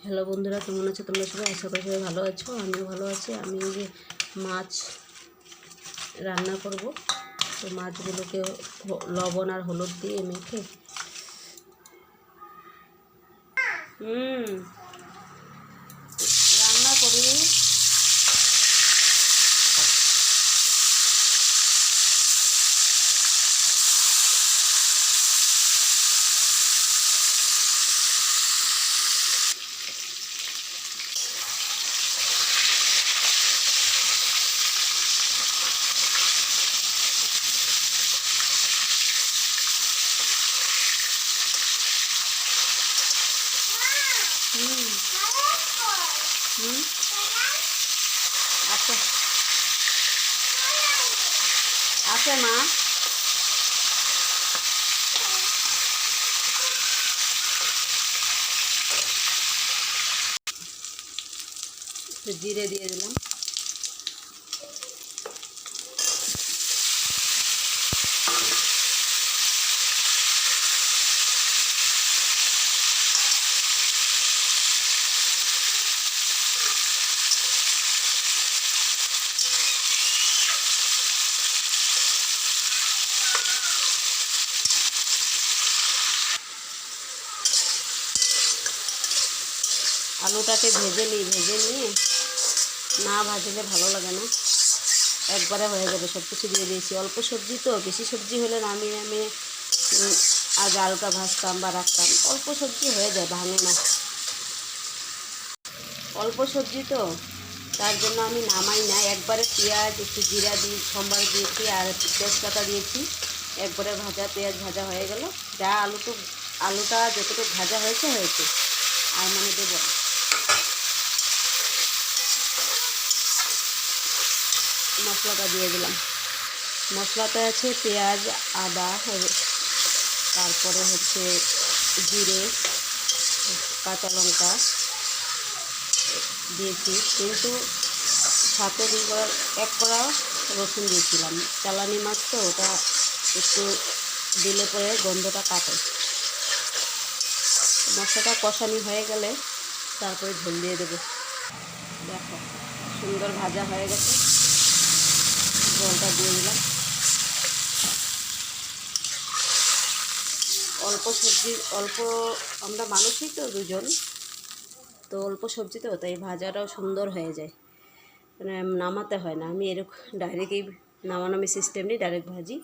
Hello বন্ধুরা, কেমন আছো তোমরা সবাই? আশা করি সবাই ভালো আছো, আমিও ভালো আছি। আমি যে মাছ রান্না করব। তো মাছগুলোকে লবণ আর হলুদ দিয়ে মেখে। হুম। হুম। হুম আচ্ছা। আছে মা। একটু জিরে দিয়ে দিলাম। আলুটাকে ভেজে নিই ভেজে নিয়ে না ভাজলে ভালো লাগে না। একবারে হয়ে যাবে সব কিছু দিয়ে দিয়েছি। অল্প সবজি তো বেশি সবজি হলে নামিয়ে উম, আজ হালকা ভাজতাম বা রাখতাম। অল্প সবজি হয়ে যায় ভাঙে না। অল্প সবজি তো তার জন্য আমি নামাই না। একবারে পেঁয়াজ একটু জিরা দিয়ে সম্বার দিয়েছি আর তেজপাতা দিয়েছি। একবারে ভাজা পেঁয়াজ ভাজা হয়ে গেল। যা আলুটু আলুটা যতটুকু ভাজা হয়েছে হয়েছে। আর মানে দেবো মশলাটা দিয়ে দিলাম। মশলাতে আছে পেঁয়াজ, আদা তারপরে হচ্ছে জিরে, কাঁচা লঙ্কা দিয়েছি। কিন্তু সাথে দুই করা এক করা রসুন দিয়েছিলাম। চালানি মাছ তো, ওটা একটু দিলে পরে গন্ধটা কাটে। মশলাটা কষানি হয়ে গেলে তারপরে ঝোল দিয়ে দেবো। দেখো, সুন্দর ভাজা হয়ে গেছে। জলটা দিয়ে দিলাম। অল্প সবজি, অল্প, আমরা মানুষই তো দুজন, তো অল্প সবজি তো, তাই ভাজাটাও সুন্দর হয়ে যায়। মানে নামাতে হয় না। আমি এরকম ডাইরেক্ট এই নামানামি সিস্টেম নিয়ে ডাইরেক্ট ভাজি।